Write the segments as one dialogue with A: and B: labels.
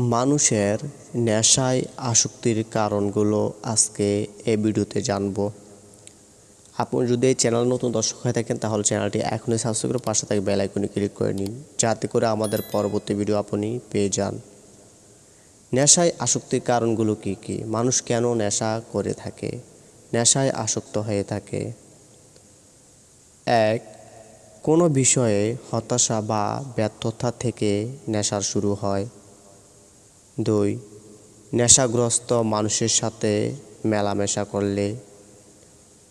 A: মানুষের নেশায় আসক্তির কারণগুলো আজকে এই ভিডিওতে জানব। আপনি যদি এই চ্যানেল নতুন দর্শক হয়ে থাকেন, তাহলে চ্যানেলটি এখনই সাবস্ক্রাইব করে পাশে থাকা বেল আইকনে ক্লিক করে নিন, যাতে করে আমাদের পরবর্তী ভিডিও আপনি পেয়ে যান। নেশায় আসক্তির কারণগুলো কি কি? মানুষ কেন নেশা করে থাকে? নেশায় আসক্ত হয়ে থাকে? এক, কোনো বিষয়ে হতাশা বা ব্যর্থতা থেকে নেশার শুরু হয়। দুই, নেশাগ্রস্ত মানুষের সাথে মেলামেশা করলে।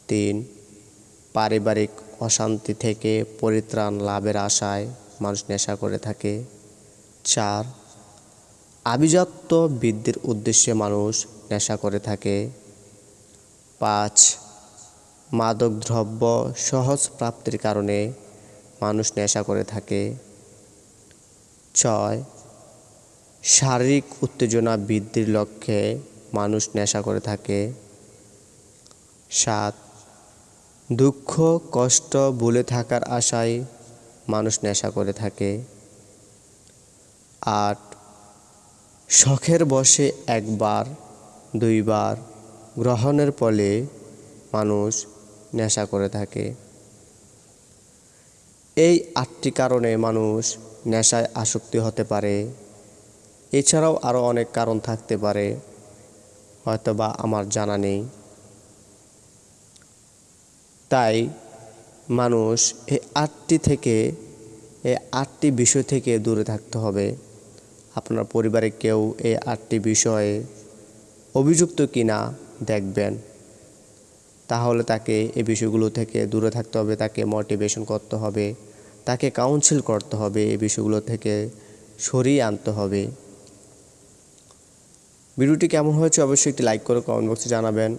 A: তিন, পারিবারিক অশান্তি থেকে পরিত্রাণ লাভের আশায় মানুষ নেশা করে থাকে। চার, আভিজাত্য বৃদ্ধির উদ্দেশ্যে মানুষ নেশা করে থাকে। পাঁচ, মাদকদ্রব্য সহজ প্রাপ্তির কারণে মানুষ নেশা করে থাকে। ছয় শারীরিক উত্তেজনা বৃদ্ধির লক্ষ্যে মানুষ নেশা করে থাকে। সাত, দুঃখ, কষ্ট, ভুলে থাকার আশায় মানুষ নেশা করে থাকে। আট, শখের বসে একবার, দুইবার গ্রহণের ফলে মানুষ নেশা করে থাকে। এই আটটি কারণে মানুষ নেশায় আসক্তি হতে পারে। এছাড়াও আরও অনেক কারণ থাকতে পারে হয়তো বা আমার জানা নেই। তাই মানুষ এই আটটি থেকে এই আটটি বিষয় থেকে দূরে থাকতে হবে। আপনার পরিবারে কেউ এই আটটি বিষয়ে অভিযুক্ত কিনা দেখবেন। তাহলে তাকে এই বিষয়গুলো থেকে দূরে থাকতে হবে, তাকে মোটিভেশন করতে হবে, তাকে কাউন্সিল করতে হবে এই বিষয়গুলো থেকে সরিয়ে আনতে হবে। ভিডিওটি কেমন হয়েছে অবশ্যই একটি লাইক করে কমেন্ট বক্সে জানাবেন।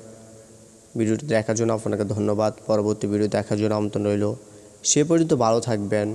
A: ভিডিওটি দেখার জন্য আপনাকে ধন্যবাদ। পরবর্তী ভিডিও দেখার জন্য আমন্ত্রণ রইল। সে পর্যন্ত ভালো থাকবেন।